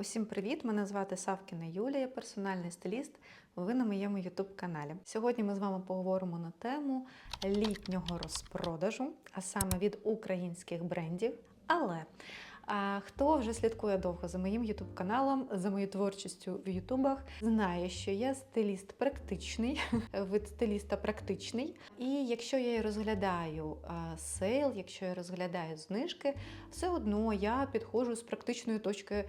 Усім привіт! Мене звати Савкіна Юлія, персональний стиліст. Ви на моєму youtube каналі. Сьогодні ми з вами поговоримо на тему літнього розпродажу, а саме від українських брендів. Але хто вже слідкує довго за моїм youtube каналом, за моєю творчістю в ютубах, знає, що я стиліст практичний, вид стиліста практичний. І якщо я розглядаю сейл, якщо я розглядаю знижки, все одно я підходжу з практичної точки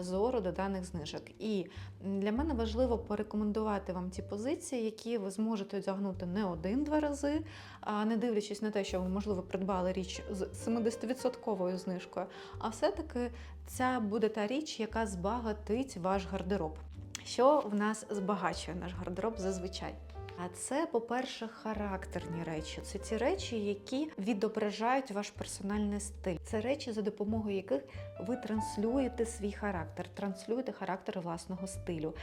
зору до даних знижок. І для мене важливо порекомендувати вам ті позиції, які ви зможете одягнути не один-два рази, не дивлячись на те, що ви, можливо, придбали річ з 70% знижкою. А все-таки це буде та річ, яка збагатить ваш гардероб. Що в нас збагачує наш гардероб зазвичай? А це, по-перше, характерні речі. Це ті речі, які відображають ваш персональний стиль. Це речі, за допомогою яких ви транслюєте свій характер, транслюєте характер власного стилю.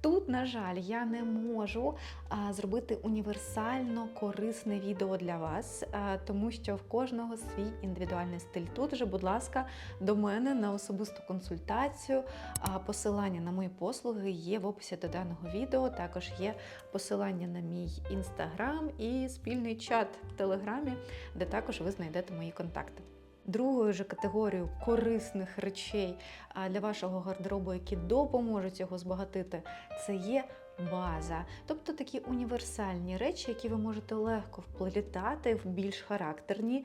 Тут, на жаль, я не можу зробити універсально корисне відео для вас, тому що в кожного свій індивідуальний стиль. Тут же, будь ласка, до мене на особисту консультацію. Посилання на мої послуги є в описі до даного відео. Також є посилання на мій інстаграм і спільний чат в телеграмі, де також ви знайдете мої контакти. Другою же категорією корисних речей для вашого гардеробу, які допоможуть його збагатити, це є база. Тобто такі універсальні речі, які ви можете легко вплітати в більш характерні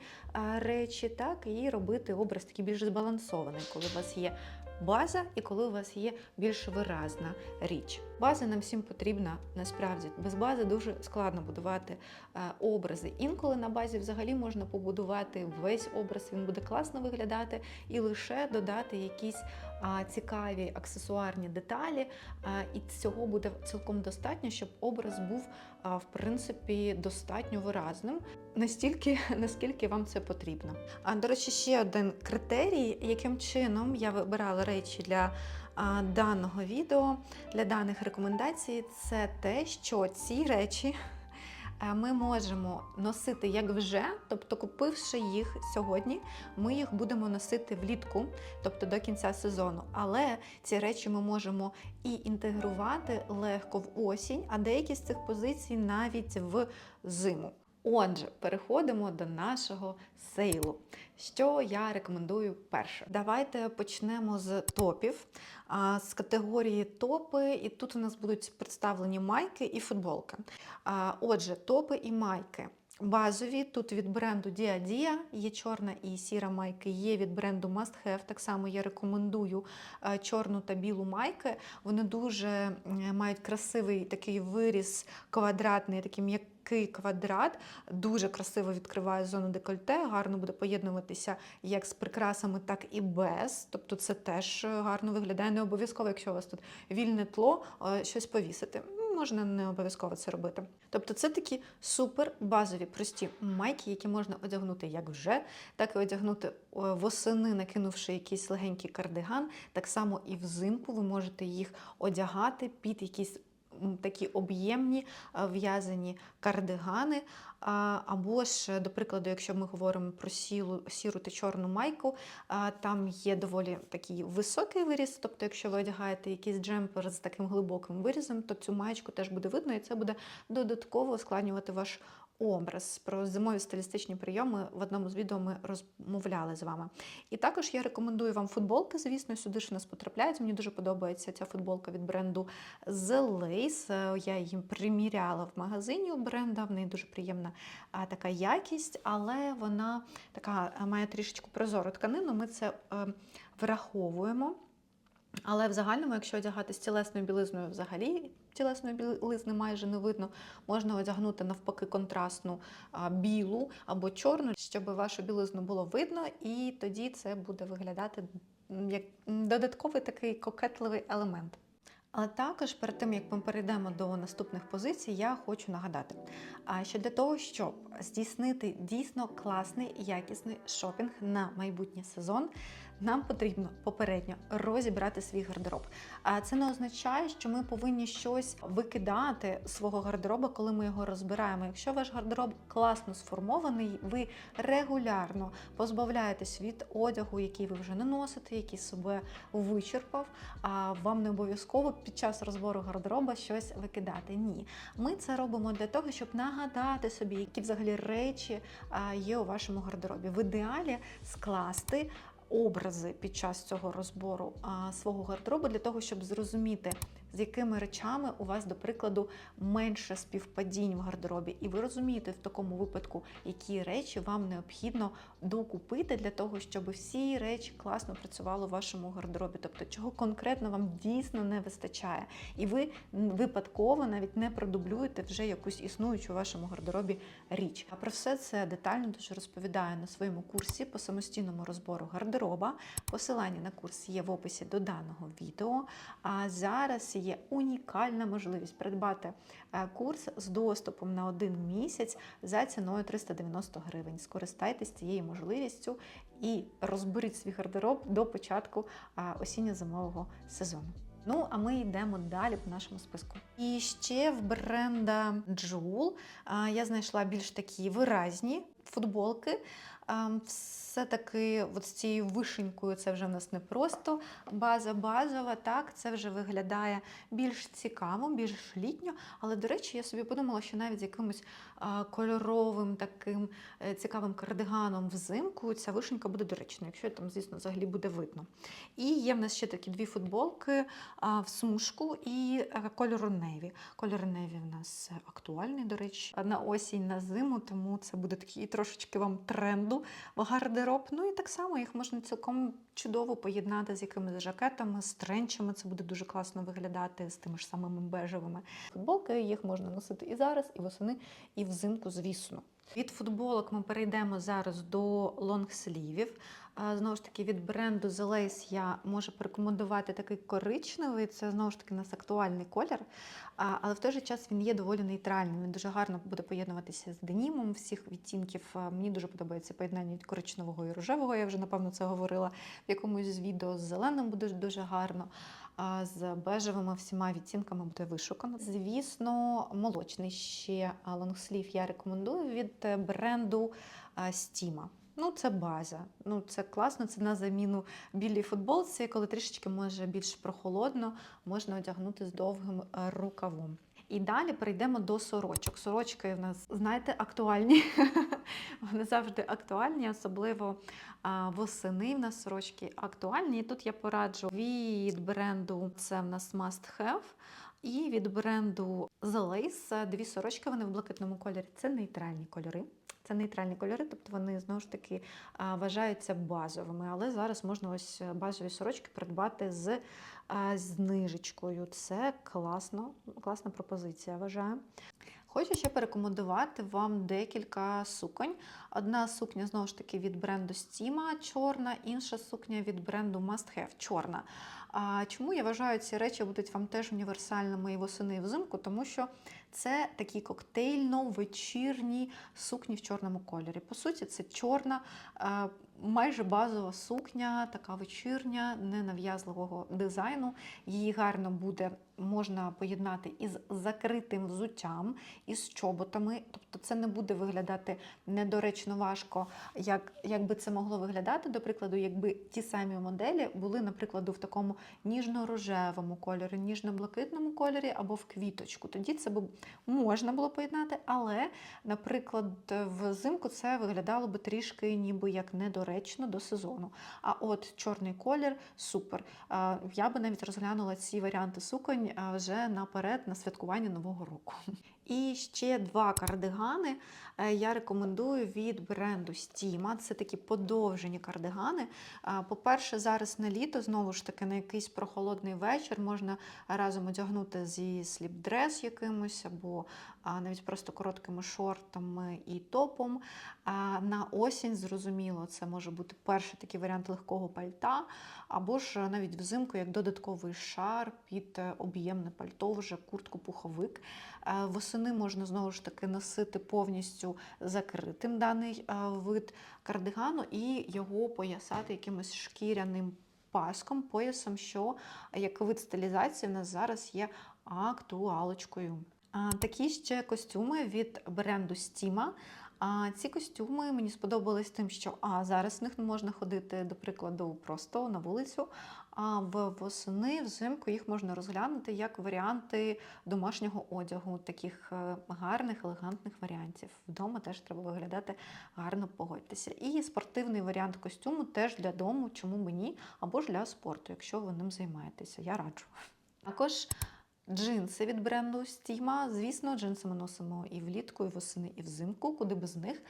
речі, так і робити образ такий більш збалансований, коли у вас є база і коли у вас є більш виразна річ. База нам всім потрібна насправді. Без бази дуже складно будувати е, образи. Інколи на базі взагалі можна побудувати весь образ, він буде класно виглядати, і лише додати якісь цікаві аксесуарні деталі. І цього буде цілком достатньо, щоб образ був в принципі достатньо виразним, настільки наскільки вам це потрібно. А до речі, ще один критерій, яким чином я вибирала речі для даного відео, для даних рекомендацій, це те, що ці речі. Е, Ми можемо носити як вже, тобто купивши їх сьогодні, ми їх будемо носити влітку, тобто до кінця сезону. Але ці речі ми можемо і інтегрувати легко в осінь, а деякі з цих позицій навіть в зиму. Отже, переходимо до нашого сейлу. Що я рекомендую перше? Давайте почнемо з топів, з категорії топи, і тут у нас будуть представлені майки і футболка. Отже, топи і майки. Базові тут від бренду Dia, є чорна і сіра майки, є від бренду Must Have. Так само я рекомендую е, чорну та білу майки. Вони дуже мають красивий такий виріс квадратний, такий м'який квадрат, дуже красиво відкриває зону декольте, гарно буде поєднуватися як з прикрасами, так і без. Тобто це теж е, гарно виглядає. Не обов'язково, якщо у вас тут вільне тло, е, щось повісити. Можна не обов'язково це робити. Тобто це такі супер базові прості майки, які можна одягнути як вже, так і одягнути восени, накинувши якийсь легенький кардиган. Так само і взимку ви можете їх одягати під якісь такі об'ємні е, в'язані кардигани. Або ж, до прикладу, якщо ми говоримо про сілу, сіру та чорну майку, там є доволі такий високий виріз. Тобто, якщо ви одягаєте якийсь джемпер з таким глибоким вирізом, то цю маєчку теж буде видно, і це буде додатково ускладнювати ваш образ. Про зимові стилістичні прийоми в одному з відео ми розмовляли з вами. І також я рекомендую вам футболки, звісно, сюди ж у нас потрапляють. Мені дуже подобається ця футболка від бренду The Lace. Я її приміряла в магазині у бренда, в неї дуже приємна така якість, але вона така має трішечку прозору тканину. Ми це е, враховуємо. Але в загальному, якщо одягати з тілесною білизною взагалі, тілесної білизни майже не видно, можна одягнути навпаки контрастну білу або чорну, щоб вашу білизну було видно, і тоді це буде виглядати як додатковий такий кокетливий елемент. Але також перед тим як ми перейдемо до наступних позицій, я хочу нагадати, що для того, щоб здійснити дійсно класний і якісний шопінг на майбутній сезон, Нам потрібно попередньо розібрати свій гардероб. А це не означає, що ми повинні щось викидати з свого гардероба, коли ми його розбираємо. Якщо ваш гардероб класно сформований, ви регулярно позбавляєтесь від одягу, який ви вже не носите, який себе вичерпав. А вам не обов'язково під час розбору гардероба щось викидати. Ні, ми це робимо для того, щоб нагадати собі, які взагалі речі є у вашому гардеробі. В ідеалі скласти образи під час цього розбору свого гардеробу для того, щоб зрозуміти, з якими речами у вас, до прикладу, менше співпадінь в гардеробі, і ви розумієте в такому випадку, які речі вам необхідно докупити для того, щоб всі речі класно працювали у вашому гардеробі, тобто чого конкретно вам дійсно не вистачає, і ви випадково навіть не продублюєте вже якусь існуючу у вашому гардеробі річ. А про все це детально дуже розповідаю на своєму курсі по самостійному розбору гардероба. Посилання на курс є в описі до даного відео. А зараз є унікальна можливість придбати е, курс з доступом на один місяць за ціною 390 гривень. Скористайтесь цією можливістю і розберіть свій гардероб до початку е, осінньо-зимового сезону. Ну, а ми йдемо далі в нашому списку. І ще в бренда Jewel а, я знайшла більш такі виразні футболки. А, Все-таки от з цією вишенькою це вже в нас не просто база базова, так, це вже виглядає більш цікаво, більш літньо. Але, до речі, я собі подумала, що навіть з якимось кольоровим таким е, цікавим кардиганом взимку ця вишенька буде доречною, якщо там, звісно, взагалі буде видно. І є в нас ще такі дві футболки в смужку і кольору неві. Кольор неві в нас актуальний, до речі, на осінь, на зиму, тому це буде такий трошечки вам тренду в гардероб. Ну і так само їх можна цілком чудово поєднати з якимись жакетами, з тренчами. Це буде дуже класно виглядати з тими ж самими бежевими. Футболки їх можна носити і зараз, і восени, і взимку, звісно. Від футболок ми перейдемо зараз до лонгслівів. Знову ж таки, від бренду The Lace я можу порекомендувати такий коричневий. Це знову ж таки у нас актуальний колір, але в той же час він є доволі нейтральним. Він дуже гарно буде поєднуватися з денімом всіх відтінків. Мені дуже подобається поєднання від коричневого і рожевого. Я вже напевно це говорила в якомусь з відео. З зеленим буде дуже гарно. А з бежевими всіма відтінками буде вишукано. Звісно, молочний ще лонгслів я рекомендую від е, бренду Стіма. Ну, це база. Ну, це класно. Це на заміну білій футболці, коли трішечки може більш прохолодно, можна одягнути з довгим е, рукавом. І далі перейдемо до сорочок. Сорочки в нас, знаєте, актуальні. Вони завжди актуальні, особливо восени в нас сорочки актуальні. І тут я пораджу від бренду це в нас Must Have. І від бренду The Lace дві сорочки, вони в блакитному кольорі. Це нейтральні кольори. Це нейтральні кольори, тобто вони знову ж таки вважаються базовими. Але зараз можна ось базові сорочки придбати з знижечкою. Це класно, класна пропозиція, вважаю. Хочу ще порекомендувати вам декілька суконь. Одна сукня, знову ж таки, від бренду Стіма чорна, інша сукня від бренду Must Have чорна. А чому я вважаю, ці речі будуть вам теж універсальними і восени і взимку? Тому що це такі коктейльно-вечірні сукні в чорному кольорі. По суті, це чорна, е, майже базова сукня, така вечірня, ненав'язливого дизайну. Її гарно буде можна поєднати із закритим взуттям, із чоботами. Тобто це не буде виглядати недоречно важко, як, як би це могло виглядати, до прикладу, якби ті самі моделі були, наприклад, в такому ніжно-рожевому кольорі, ніжно-блакитному кольорі або в квіточку. Тоді це б можна було поєднати, але, наприклад, взимку це виглядало би трішки ніби як недоречно до сезону. А от чорний колір супер. Я би навіть розглянула ці варіанти суконь вже наперед на святкування Нового року. І ще два кардигани е, я рекомендую від бренду Стіма. Це такі подовжені кардигани. По-перше, зараз на літо, знову ж таки, на якийсь прохолодний вечір можна разом одягнути зі сліпдрес якимось або навіть просто короткими шортами і топом. А на осінь, зрозуміло, це може бути перший такий варіант легкого пальта, або ж навіть взимку як додатковий шар під е, об'ємне пальто, вже куртку-пуховик. Е, Восени можна знову ж таки носити повністю закритим даний е, вид кардигану і його поясати якимось шкіряним паском, поясом, що як вид стилізації в нас зараз є актуалочкою. Такі ще костюми від бренду Стіма. А ці костюми мені сподобались тим, що а зараз в них можна ходити, до прикладу, просто на вулицю. А в восени взимку їх можна розглянути як варіанти домашнього одягу, таких е, гарних, елегантних варіантів. Вдома теж треба виглядати гарно, погодьтеся. І спортивний варіант костюму теж для дому, чому б ні, або ж для спорту, якщо ви ним займаєтеся. Я раджу. Також Джинси від бренду Стіма. Звісно, джинси ми носимо і влітку, і восени, і взимку, куди без них.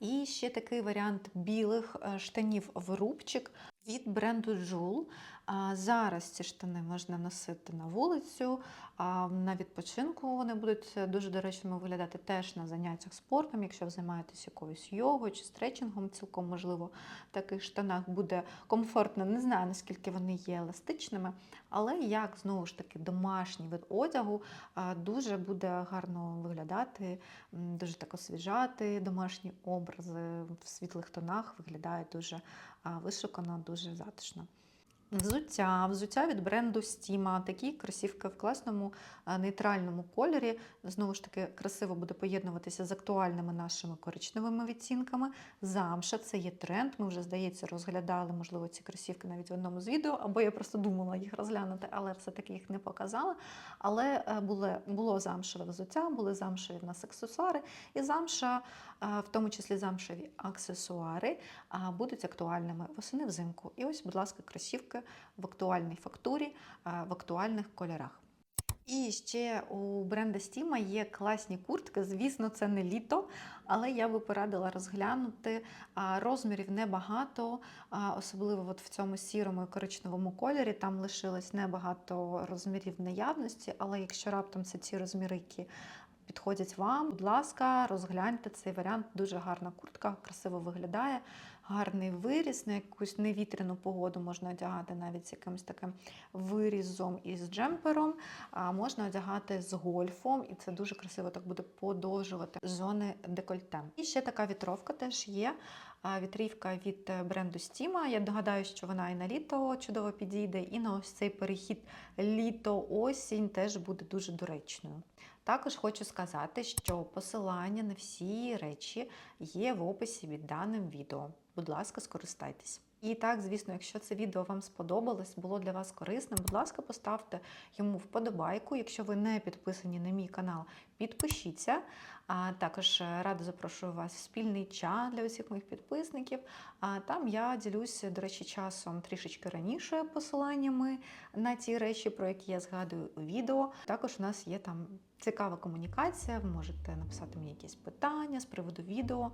І ще такий варіант білих е, штанів в рубчик від бренду Joule. А Зараз ці штани можна носити на вулицю, а на відпочинку вони будуть дуже доречними виглядати теж на заняттях спортом. Якщо ви займаєтесь якоюсь йогою чи стретчингом, цілком можливо в таких штанах буде комфортно. Не знаю, наскільки вони є еластичними, але як знову ж таки домашній вид одягу дуже буде гарно виглядати, дуже так освіжати домашні образи в світлих тонах виглядає дуже вишукано, дуже затишно. Взуття, взуття від бренду Стіма. Такі кросівки в класному нейтральному кольорі. Знову ж таки, красиво буде поєднуватися з актуальними нашими коричневими відцінками. Замша це є тренд. Ми вже, здається, розглядали, можливо, ці кросівки навіть в одному з відео, або я просто думала їх розглянути, але все-таки їх не показала. Але е, було, було замшеве взуття, були замшеві в нас аксесуари, і замша, е, в тому числі замшеві аксесуари, будуть актуальними восени взимку. І ось, будь ласка, кросівки в актуальній фактурі, в актуальних кольорах. І ще у бренда Стіма є класні куртки. Звісно, це не літо, але я би порадила розглянути. Розмірів небагато, особливо от в цьому сірому і коричневому кольорі. Там лишилось небагато розмірів наявності, але якщо раптом це ці розміри, які підходять вам, будь ласка, розгляньте цей варіант. Дуже гарна куртка, красиво виглядає, гарний виріс на якусь невітряну погоду можна одягати навіть з якимось таким вирізом із джемпером, а можна одягати з гольфом, і це дуже красиво так буде подовжувати зони декольте. І ще така вітровка теж є. Вітрівка від е, бренду Стіма. Я догадаю, що вона і на літо чудово підійде, і на ось цей перехід літо-осінь теж буде дуже доречною. Також хочу сказати, що посилання на всі речі є в описі під даним відео. Будь ласка, скористайтесь. І так, звісно, якщо це відео вам сподобалось, було для вас корисним, будь ласка, поставте йому вподобайку. Якщо ви не підписані на мій канал, підпишіться. А також е, рада запрошую вас в спільний чат для усіх моїх підписників. А там я ділюся, до речі, часом трішечки раніше посиланнями на ті речі, про які я згадую у відео. Також у нас є там цікава комунікація. Ви можете написати мені якісь питання з приводу відео,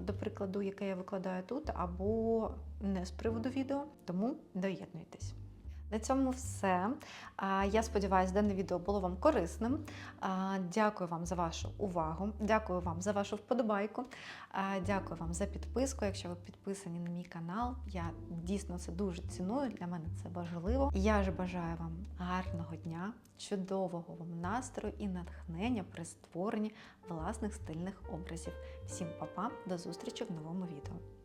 до прикладу, яке я викладаю тут, або не з приводу відео. Тому доєднуйтесь. На цьому все. Я сподіваюся, дане відео було вам корисним. Дякую вам за вашу увагу. Дякую вам за вашу вподобайку. Дякую вам за підписку. Якщо ви підписані на мій канал, я дійсно це дуже ціную. Для мене це важливо. Я ж бажаю вам гарного дня, чудового вам настрою і натхнення при створенні власних стильних образів. Всім па-па, до зустрічі в новому відео.